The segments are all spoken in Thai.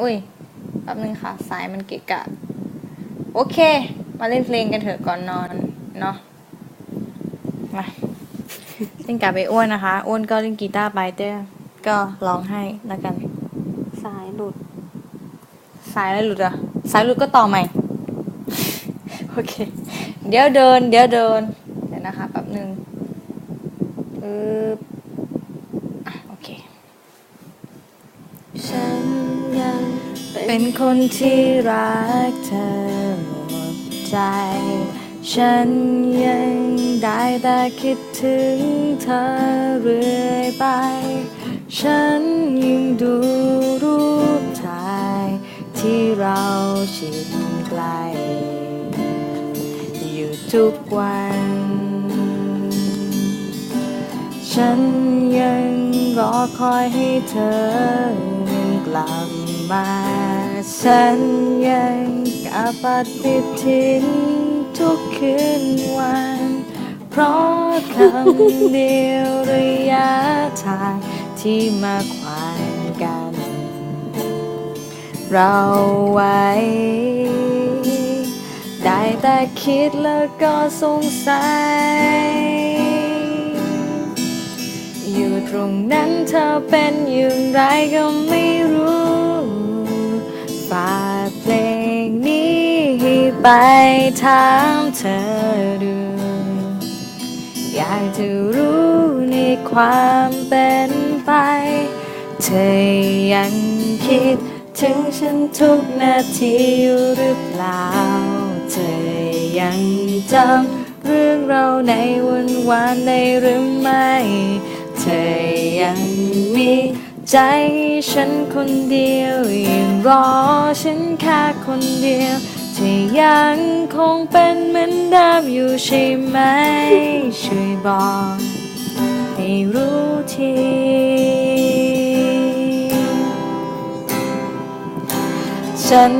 อุ้ยแป๊บนึงค่ะ สายมันเกะกะ โอเค มาเล่นเพลงกันเถอะก่อนนอนเนาะมาเล่นกับไปอ้วนนะคะ อ้วนก็เล่นกีตาร์ไปเต้ยก็ร้องให้แล้วกัน สายหลุด สายอะไรหลุดอะสายหลุดก็ต่อใหม่ โอเค เดี๋ยวเดิน เดี๋ยวเดิน เดี๋ยวนะคะแป๊บหนึ่งอึบอะโอเค ฉันยัง เป็นนคนที่รักเธอหมดใจ ฉันยังได้แต่คิดถึงเธอเรื่อยไป ฉันยังดูรูปถ่าย ที่เราชิดไกล อยู่ทุกวัน ฉันยังรอคอยให้เธอกลับ มาฉันยังกับปฏิทินทุกคืนวัน เพราะคำเดียวระยะทางที่มาควานกัน เราไว้ ได้แต่คิดแล้วก็สงสัย อยู่ตรงนั้นเธอเป็นอย่างไรก็ไม่รู้ ไปถามเธอดู อยากจะรู้ในความเป็นไป เธอยังคิดถึงฉันทุกนาทีอยู่หรือเปล่า เธอยังจำเรื่องเราในวันวานได้หรือไม่ เธอยังมีใจฉันคนเดียวยังรอฉันแค่คนเดียว ยังคงเป็นเหมือนเดิมอยู่ใช่ไหม ช่วยบอกให้รู้ทีฉัน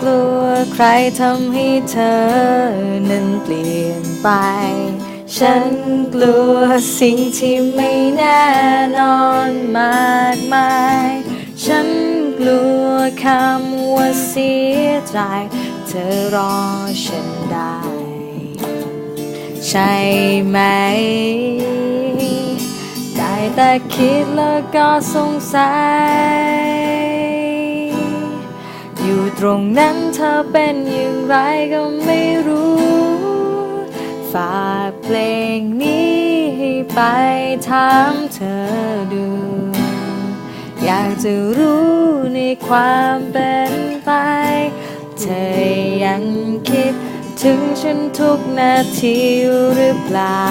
กลัวใครทำให้เธอนั้นเปลี่ยนไป ฉันกลัวสิ่งที่ไม่แน่นอนมากมาย ฉันกลัวคำว่าเสียใจ อรอฉันได้ ใช่ไหม ได้แต่คิดแล้วก็สงสัย อยู่ตรงนั้นเธอเป็นอย่างไรก็ไม่รู้ ฝากเพลงนี้ให้ไปถามเธอดู อยากจะรู้ในความเป็นไป ธอยังคิด ถึงฉันทุกนาทีหรือเปล่า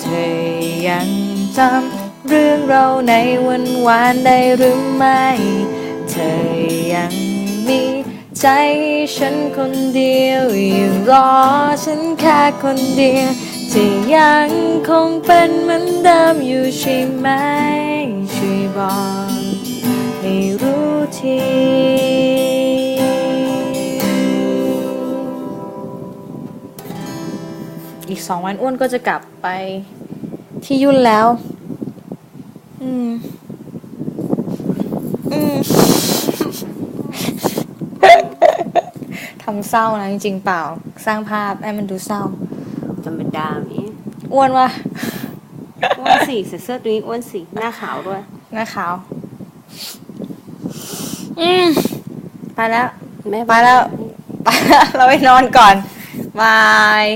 เธอยังจำเรื่องเราในวันวานได้หรือไม่ เธอยังมีใจฉันคนเดียวอยังรอฉันแค่คนเดียวที่ยังคงเป็นเหมือนเดิมอยู่ใช่ไหมช่วยบอกให้รู้ที อีกสองวันอ้วนก็จะกลับไปที่ยุ่นแล้ว อืม อืมทำเศร้านะจริงๆเปล่า สร้างภาพให้มันดูเศร้า ธรรมดานี้อ้วนวะอ้วนสีใส่เสื้อตัวนี้อ้วนสีหน้าขาวด้วย หน้าขาว อืม ไปแล้วแม่ไปแล้ว ไปแล้ว เราไปนอนก่อน บาย